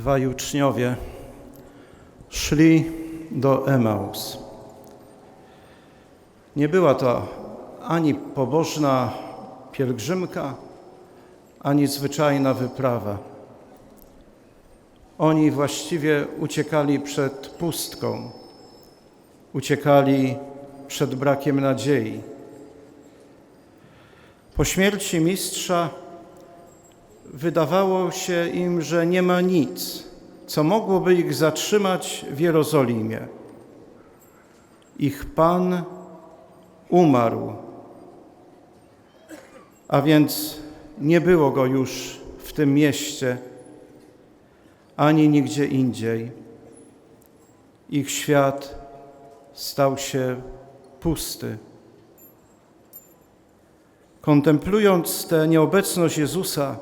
dwaj uczniowie szli do Emaus. Nie była to ani pobożna pielgrzymka, ani zwyczajna wyprawa. Oni właściwie uciekali przed pustką, uciekali przed brakiem nadziei. Po śmierci mistrza wydawało się im, że nie ma nic, co mogłoby ich zatrzymać w Jerozolimie. Ich Pan umarł, a więc nie było go już w tym mieście ani nigdzie indziej. Ich świat stał się pusty. Kontemplując tę nieobecność Jezusa,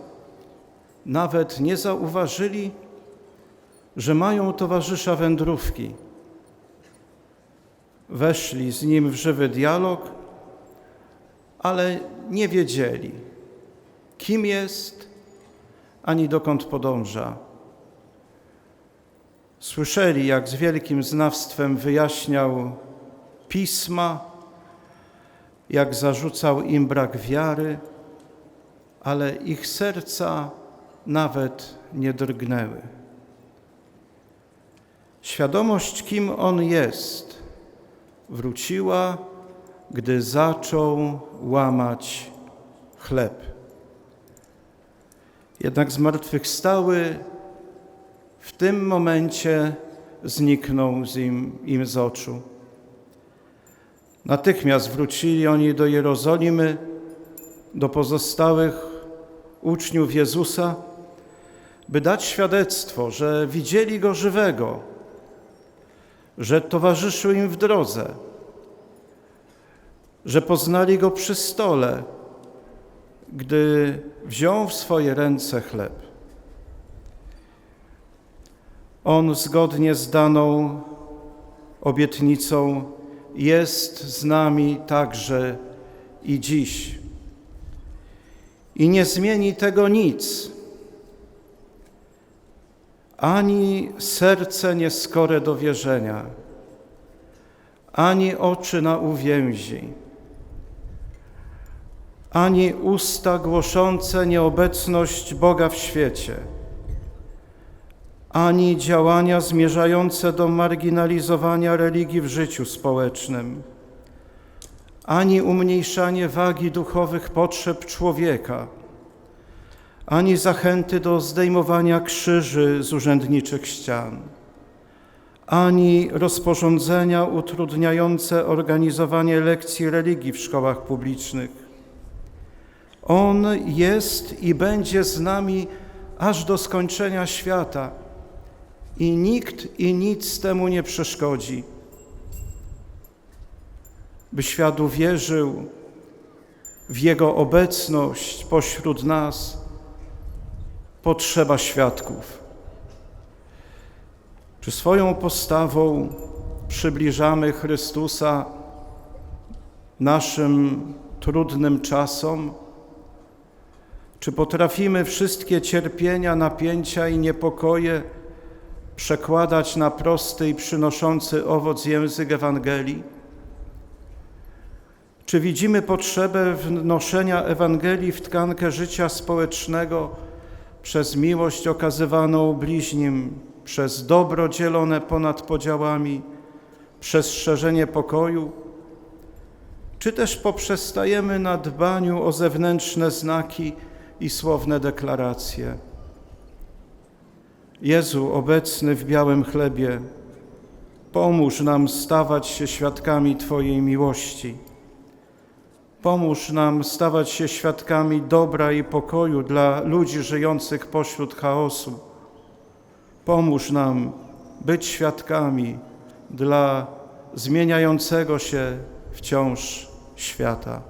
nawet nie zauważyli, że mają towarzysza wędrówki. Weszli z nim w żywy dialog, ale nie wiedzieli, kim jest ani dokąd podąża. Słyszeli, jak z wielkim znawstwem wyjaśniał pisma, jak zarzucał im brak wiary, ale ich serca nawet nie drgnęły. Świadomość, kim On jest, wróciła, gdy zaczął łamać chleb. Jednak zmartwychwstały w tym momencie zniknął z im, im z oczu. Natychmiast wrócili oni do Jerozolimy, do pozostałych uczniów Jezusa, by dać świadectwo, że widzieli Go żywego, że towarzyszył im w drodze, że poznali Go przy stole, gdy wziął w swoje ręce chleb. On zgodnie z daną obietnicą jest z nami także i dziś. I nie zmieni tego nic, ani serce nieskore do wierzenia, ani oczy na uwięzi, ani usta głoszące nieobecność Boga w świecie, ani działania zmierzające do marginalizowania religii w życiu społecznym, ani umniejszanie wagi duchowych potrzeb człowieka, ani zachęty do zdejmowania krzyży z urzędniczych ścian, ani rozporządzenia utrudniające organizowanie lekcji religii w szkołach publicznych. On jest i będzie z nami aż do skończenia świata i nikt i nic temu nie przeszkodzi. By świat uwierzył w Jego obecność pośród nas, potrzeba świadków. Czy swoją postawą przybliżamy Chrystusa naszym trudnym czasom? Czy potrafimy wszystkie cierpienia, napięcia i niepokoje przekładać na prosty i przynoszący owoc język Ewangelii? Czy widzimy potrzebę wnoszenia Ewangelii w tkankę życia społecznego przez miłość okazywaną bliźnim, przez dobro dzielone ponad podziałami, przez szerzenie pokoju? Czy też poprzestajemy na dbaniu o zewnętrzne znaki i słowne deklaracje? Jezu obecny w białym chlebie, pomóż nam stawać się świadkami Twojej miłości. Pomóż nam stawać się świadkami dobra i pokoju dla ludzi żyjących pośród chaosu. Pomóż nam być świadkami dla zmieniającego się wciąż świata.